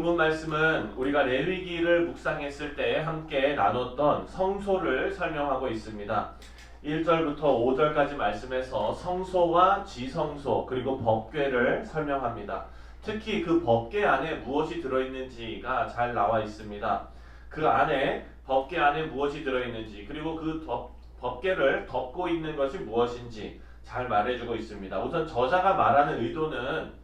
본문 말씀은 우리가 레위기를 묵상했을 때 함께 나눴던 성소를 설명하고 있습니다. 1절부터 5절까지 말씀에서 성소와 지성소 그리고 법궤를 설명합니다. 특히 그 법궤 안에 무엇이 들어있는지가 잘 나와 있습니다. 그 안에 법궤 안에 무엇이 들어있는지 그리고 그 법, 법궤를 덮고 있는 것이 무엇인지 잘 말해주고 있습니다. 우선 저자가 말하는 의도는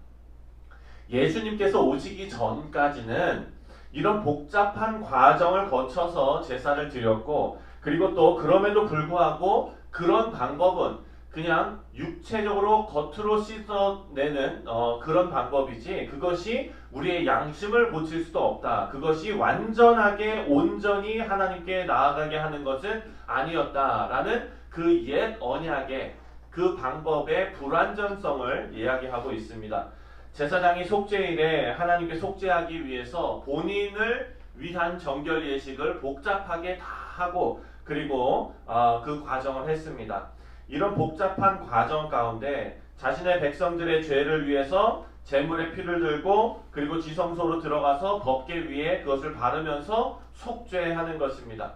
예수님께서 오시기 전까지는 이런 복잡한 과정을 거쳐서 제사를 드렸고 그리고 또 그럼에도 불구하고 그런 방법은 그냥 육체적으로 겉으로 씻어내는 어, 그런 방법이지 그것이 우리의 양심을 고칠 수도 없다. 그것이 완전하게 온전히 하나님께 나아가게 하는 것은 아니었다라는 그 옛 언약의 그 방법의 불완전성을 이야기하고 있습니다. 제사장이 속죄일에 하나님께 속죄하기 위해서 본인을 위한 정결 예식을 복잡하게 다 하고 그리고 어, 그 과정을 했습니다. 이런 복잡한 과정 가운데 자신의 백성들의 죄를 위해서 제물의 피를 들고 그리고 지성소로 들어가서 법계 위에 그것을 바르면서 속죄하는 것입니다.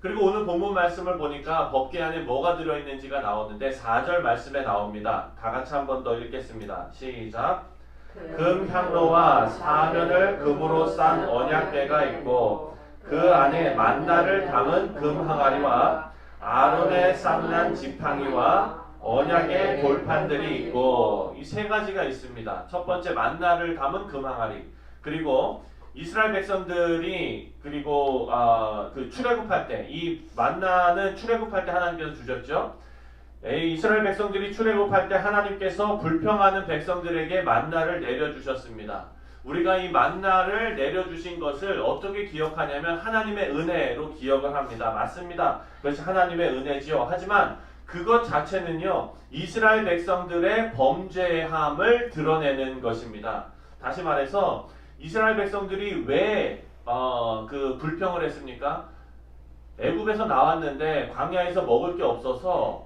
그리고 오늘 본문 말씀을 보니까 법계 안에 뭐가 들어있는지가 나오는데 4절 말씀에 나옵니다. 다 같이 한번 더 읽겠습니다. 시작. 금 향로와 사면을 금으로 싼 언약대가 있고 그 안에 만나를 담은 금 항아리와 아론의 쌍난 지팡이와 언약의 돌판들이 있고 이 세 가지가 있습니다. 첫 번째 만나를 담은 금 항아리 그리고 이스라엘 백성들이 그리고 아, 그 출애굽할 때 이 만나는 출애굽할 때 하나님께서 주셨죠. 에, 이스라엘 백성들이 출애굽할 때 하나님께서 불평하는 백성들에게 만나를 내려주셨습니다. 우리가 이 만나를 내려주신 것을 어떻게 기억하냐면 하나님의 은혜로 기억을 합니다. 맞습니다. 그것이 하나님의 은혜지요. 하지만 그것 자체는요, 이스라엘 백성들의 범죄함을 드러내는 것입니다. 다시 말해서 이스라엘 백성들이 왜, 어, 그 불평을 했습니까? 애굽에서 나왔는데 광야에서 먹을 게 없어서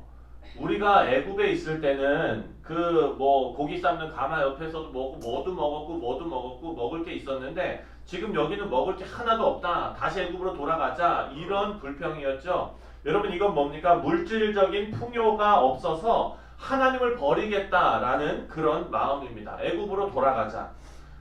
우리가 애굽에 있을 때는 그 뭐 고기 삶는 가마 옆에서도 먹고 뭐도 먹었고 뭐도 먹었고 먹을 게 있었는데 지금 여기는 먹을 게 하나도 없다. 다시 애굽으로 돌아가자. 이런 불평이었죠. 여러분 이건 뭡니까? 물질적인 풍요가 없어서 하나님을 버리겠다라는 그런 마음입니다. 애굽으로 돌아가자.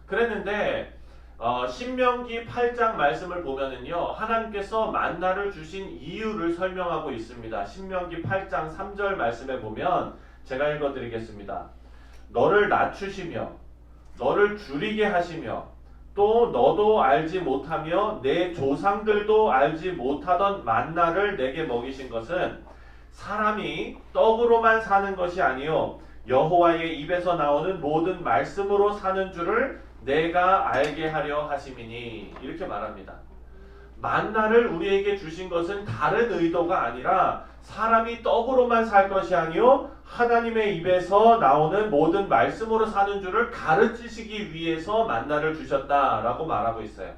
그랬는데 어, 신명기 8장 말씀을 보면은요 하나님께서 만나를 주신 이유를 설명하고 있습니다. 신명기 8장 3절 말씀에 보면 제가 읽어드리겠습니다. 너를 낮추시며 너를 줄이게 하시며 또 너도 알지 못하며 내 조상들도 알지 못하던 만나를 내게 먹이신 것은 사람이 떡으로만 사는 것이 아니요 여호와의 입에서 나오는 모든 말씀으로 사는 줄을 내가 알게 하려 하심이니 이렇게 말합니다. 만나를 우리에게 주신 것은 다른 의도가 아니라 사람이 떡으로만 살 것이 아니요 하나님의 입에서 나오는 모든 말씀으로 사는 줄을 가르치시기 위해서 만나를 주셨다라고 말하고 있어요.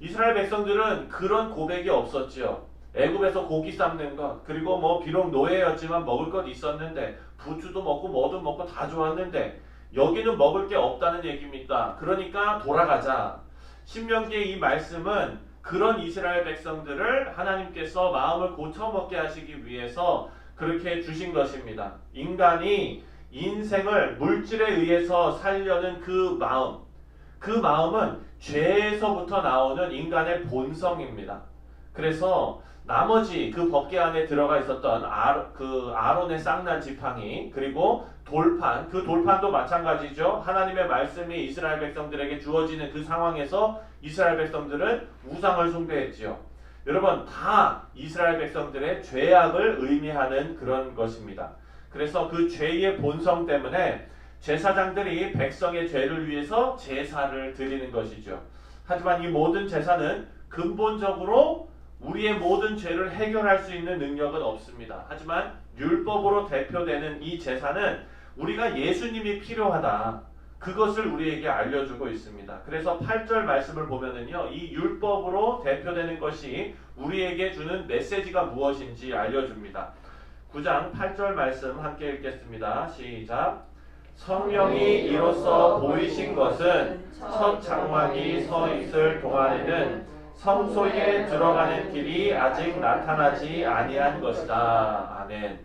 이스라엘 백성들은 그런 고백이 없었지요. 애굽에서 고기 삶는 것 그리고 뭐 비록 노예였지만 먹을 것 있었는데 부추도 먹고 뭐도 먹고 다 좋았는데 여기는 먹을 게 없다는 얘기입니다. 그러니까 돌아가자. 신명기의 이 말씀은 그런 이스라엘 백성들을 하나님께서 마음을 고쳐먹게 하시기 위해서 그렇게 주신 것입니다. 인간이 인생을 물질에 의해서 살려는 그 마음, 그 마음은 죄에서부터 나오는 인간의 본성입니다. 그래서 나머지 그 법계 안에 들어가 있었던 아, 그 아론의 쌍난 지팡이 그리고 돌판 그 돌판도 마찬가지죠. 하나님의 말씀이 이스라엘 백성들에게 주어지는 그 상황에서 이스라엘 백성들은 우상을 숭배했지요. 여러분 다 이스라엘 백성들의 죄악을 의미하는 그런 것입니다. 그래서 그 죄의 본성 때문에 제사장들이 백성의 죄를 위해서 제사를 드리는 것이죠. 하지만 이 모든 제사는 근본적으로 우리의 모든 죄를 해결할 수 있는 능력은 없습니다. 하지만 율법으로 대표되는 이 제사는 우리가 예수님이 필요하다. 그것을 우리에게 알려주고 있습니다. 그래서 8절 말씀을 보면은요, 이 율법으로 대표되는 것이 우리에게 주는 메시지가 무엇인지 알려줍니다. 9장 8절 말씀 함께 읽겠습니다. 시작. 성령이 이로써 보이신 것은 첫 장막이 서 있을 동안에는 성소에 들어가는 길이 아직 나타나지 아니한 것이다. 아멘.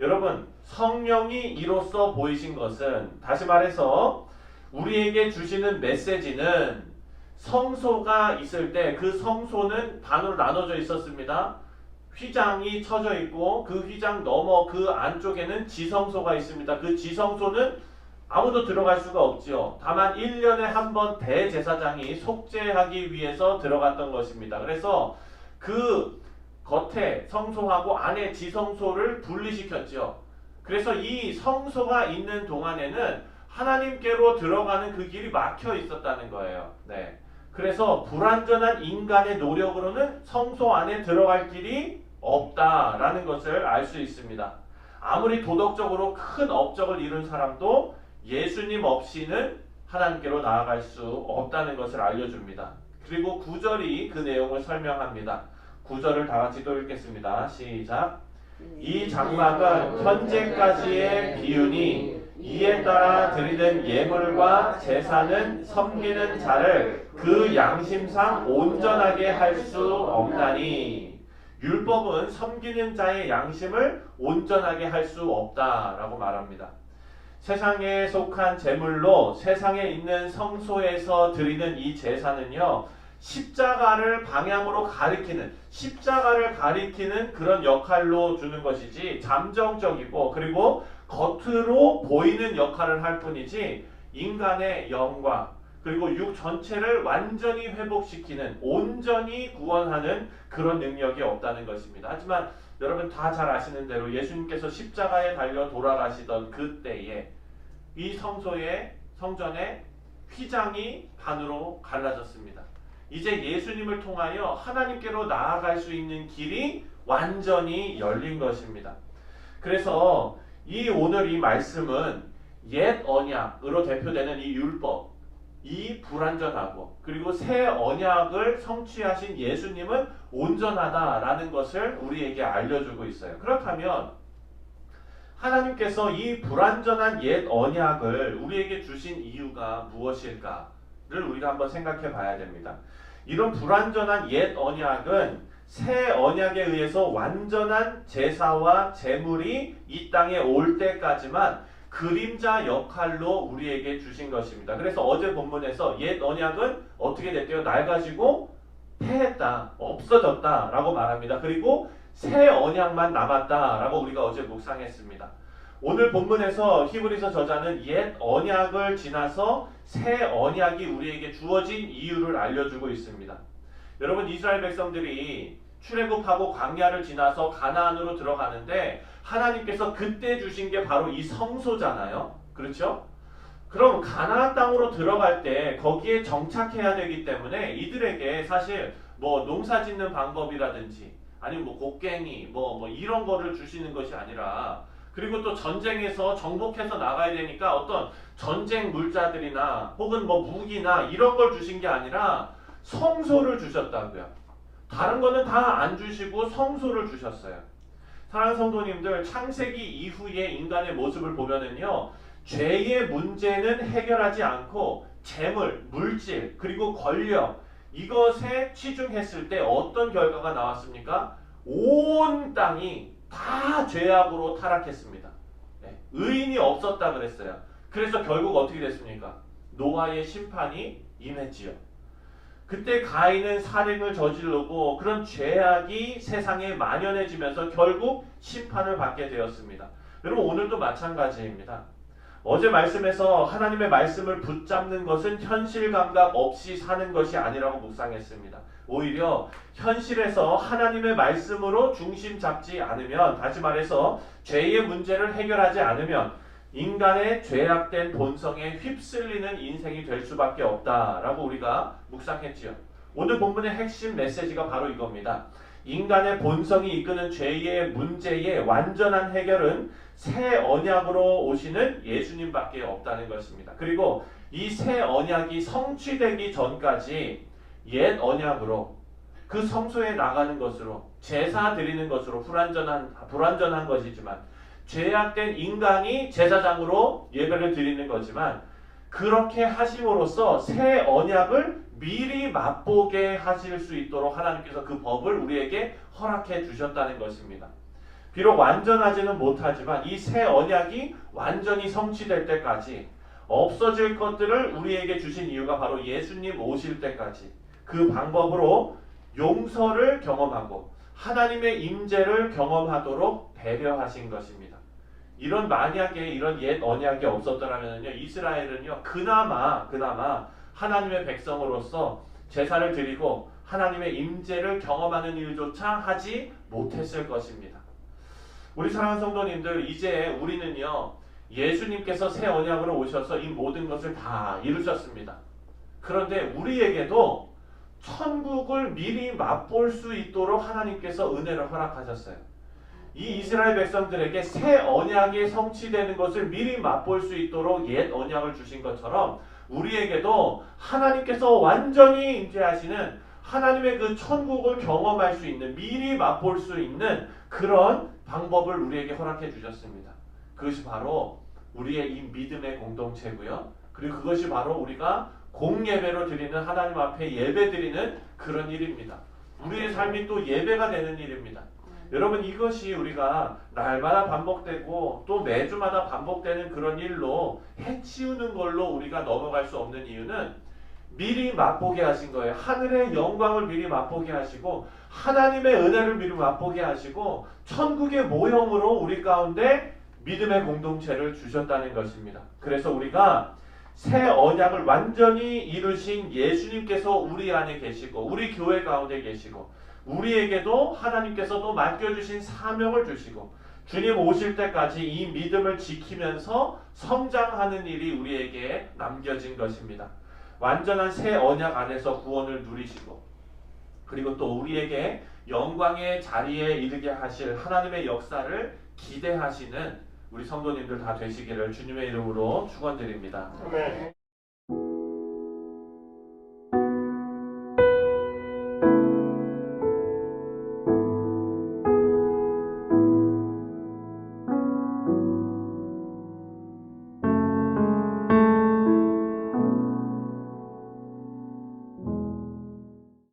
여러분, 성령이 이로써 보이신 것은 다시 말해서 우리에게 주시는 메시지는 성소가 있을 때 그 성소는 반으로 나눠져 있었습니다. 휘장이 쳐져 있고 그 휘장 넘어 그 안쪽에는 지성소가 있습니다. 그 지성소는 아무도 들어갈 수가 없지요. 다만 1년에 한 번 대제사장이 속죄하기 위해서 들어갔던 것입니다. 그래서 그 겉에 성소하고 안에 지성소를 분리시켰지요. 그래서 이 성소가 있는 동안에는 하나님께로 들어가는 그 길이 막혀 있었다는 거예요. 네. 그래서 불완전한 인간의 노력으로는 성소 안에 들어갈 길이 없다라는 것을 알 수 있습니다. 아무리 도덕적으로 큰 업적을 이룬 사람도 예수님 없이는 하나님께로 나아갈 수 없다는 것을 알려줍니다. 그리고 구절이 그 내용을 설명합니다. 구절을 다 같이 또 읽겠습니다. 시작. 이 장막은 현재까지의 비유니 이에 따라 드리는 예물과 제사는 섬기는 자를 그 양심상 온전하게 할 수 없다니 율법은 섬기는 자의 양심을 온전하게 할 수 없다라고 말합니다. 세상에 속한 제물로 세상에 있는 성소에서 드리는 이 제사는요. 십자가를 방향으로 가리키는 십자가를 가리키는 그런 역할로 주는 것이지 잠정적이고 그리고 겉으로 보이는 역할을 할 뿐이지 인간의 영과 그리고 육 전체를 완전히 회복시키는 온전히 구원하는 그런 능력이 없다는 것입니다. 하지만 여러분 다 잘 아시는 대로 예수님께서 십자가에 달려 돌아가시던 그때에 이 성소의 성전의 휘장이 반으로 갈라졌습니다. 이제 예수님을 통하여 하나님께로 나아갈 수 있는 길이 완전히 열린 것입니다. 그래서 이 오늘 이 말씀은 옛 언약으로 대표되는 이 율법, 이 불완전하고 그리고 새 언약을 성취하신 예수님은 온전하다라는 것을 우리에게 알려주고 있어요. 그렇다면 하나님께서 이 불완전한 옛 언약을 우리에게 주신 이유가 무엇일까 를 우리가 한번 생각해 봐야 됩니다. 이런 불완전한 옛 언약은 새 언약에 의해서 완전한 제사와 제물이 이 땅에 올 때까지만 그림자 역할로 우리에게 주신 것입니다. 그래서 어제 본문에서 옛 언약은 어떻게 됐대요? 낡아지고 패했다, 없어졌다라고 말합니다. 그리고 새 언약만 남았다라고 우리가 어제 묵상했습니다. 오늘 본문에서 히브리서 저자는 옛 언약을 지나서 새 언약이 우리에게 주어진 이유를 알려주고 있습니다. 여러분 이스라엘 백성들이 출애굽하고 광야를 지나서 가나안으로 들어가는데 하나님께서 그때 주신 게 바로 이 성소잖아요. 그렇죠? 그럼 가나안 땅으로 들어갈 때 거기에 정착해야 되기 때문에 이들에게 사실 뭐 농사 짓는 방법이라든지 아니면 뭐 곡괭이 뭐, 뭐 이런 거를 주시는 것이 아니라 그리고 또 전쟁에서 정복해서 나가야 되니까 어떤 전쟁 물자들이나 혹은 뭐 무기나 이런 걸 주신 게 아니라 성소를 주셨다고요. 다른 거는 다 안 주시고 성소를 주셨어요. 사랑하는 성도님들, 창세기 이후의 인간의 모습을 보면은요, 죄의 문제는 해결하지 않고 재물, 물질, 그리고 권력 이것에 치중했을 때 어떤 결과가 나왔습니까? 온 땅이 다 죄악으로 타락했습니다. 네, 의인이 없었다 그랬어요. 그래서 결국 어떻게 됐습니까? 노아의 심판이 임했지요. 그때 가인은 살인을 저지르고 그런 죄악이 세상에 만연해지면서 결국 심판을 받게 되었습니다. 여러분 오늘도 마찬가지입니다. 어제 말씀에서 하나님의 말씀을 붙잡는 것은 현실 감각 없이 사는 것이 아니라고 묵상했습니다. 오히려 현실에서 하나님의 말씀으로 중심 잡지 않으면 다시 말해서 죄의 문제를 해결하지 않으면 인간의 죄악된 본성에 휩쓸리는 인생이 될 수밖에 없다라고 우리가 묵상했지요. 오늘 본문의 핵심 메시지가 바로 이겁니다. 인간의 본성이 이끄는 죄의 문제의 완전한 해결은 새 언약으로 오시는 예수님밖에 없다는 것입니다. 그리고 이 새 언약이 성취되기 전까지 옛 언약으로 그 성소에 나가는 것으로 제사 드리는 것으로 불완전한 불완전한 것이지만 죄악된 인간이 제사장으로 예배를 드리는 거지만 그렇게 하심으로써 새 언약을 미리 맛보게 하실 수 있도록 하나님께서 그 법을 우리에게 허락해 주셨다는 것입니다. 비록 완전하지는 못하지만 이 새 언약이 완전히 성취될 때까지 없어질 것들을 우리에게 주신 이유가 바로 예수님 오실 때까지 그 방법으로 용서를 경험하고 하나님의 임재를 경험하도록 배려하신 것입니다. 이런 만약에 이런 옛 언약이 없었더라면요 이스라엘은요 그나마 그나마 하나님의 백성으로서 제사를 드리고 하나님의 임재를 경험하는 일조차 하지 못했을 것입니다. 우리 사랑하는 성도님들 이제 우리는요 예수님께서 새 언약으로 오셔서 이 모든 것을 다 이루셨습니다. 그런데 우리에게도 천국을 미리 맛볼 수 있도록 하나님께서 은혜를 허락하셨어요. 이 이스라엘 백성들에게 새 언약이 성취되는 것을 미리 맛볼 수 있도록 옛 언약을 주신 것처럼 우리에게도 하나님께서 완전히 임재하시는 하나님의 그 천국을 경험할 수 있는 미리 맛볼 수 있는 그런 방법을 우리에게 허락해 주셨습니다. 그것이 바로 우리의 이 믿음의 공동체고요. 그리고 그것이 바로 우리가 공예배로 드리는 하나님 앞에 예배 드리는 그런 일입니다. 우리의 삶이 또 예배가 되는 일입니다. 여러분 이것이 우리가 날마다 반복되고 또 매주마다 반복되는 그런 일로 해치우는 걸로 우리가 넘어갈 수 없는 이유는 미리 맛보게 하신 거예요. 하늘의 영광을 미리 맛보게 하시고 하나님의 은혜를 미리 맛보게 하시고 천국의 모형으로 우리 가운데 믿음의 공동체를 주셨다는 것입니다. 그래서 우리가 새 언약을 완전히 이루신 예수님께서 우리 안에 계시고 우리 교회 가운데 계시고 우리에게도 하나님께서도 맡겨주신 사명을 주시고 주님 오실 때까지 이 믿음을 지키면서 성장하는 일이 우리에게 남겨진 것입니다. 완전한 새 언약 안에서 구원을 누리시고 그리고 또 우리에게 영광의 자리에 이르게 하실 하나님의 역사를 기대하시는 우리 성도님들 다 되시기를 주님의 이름으로 축원드립니다. 아멘.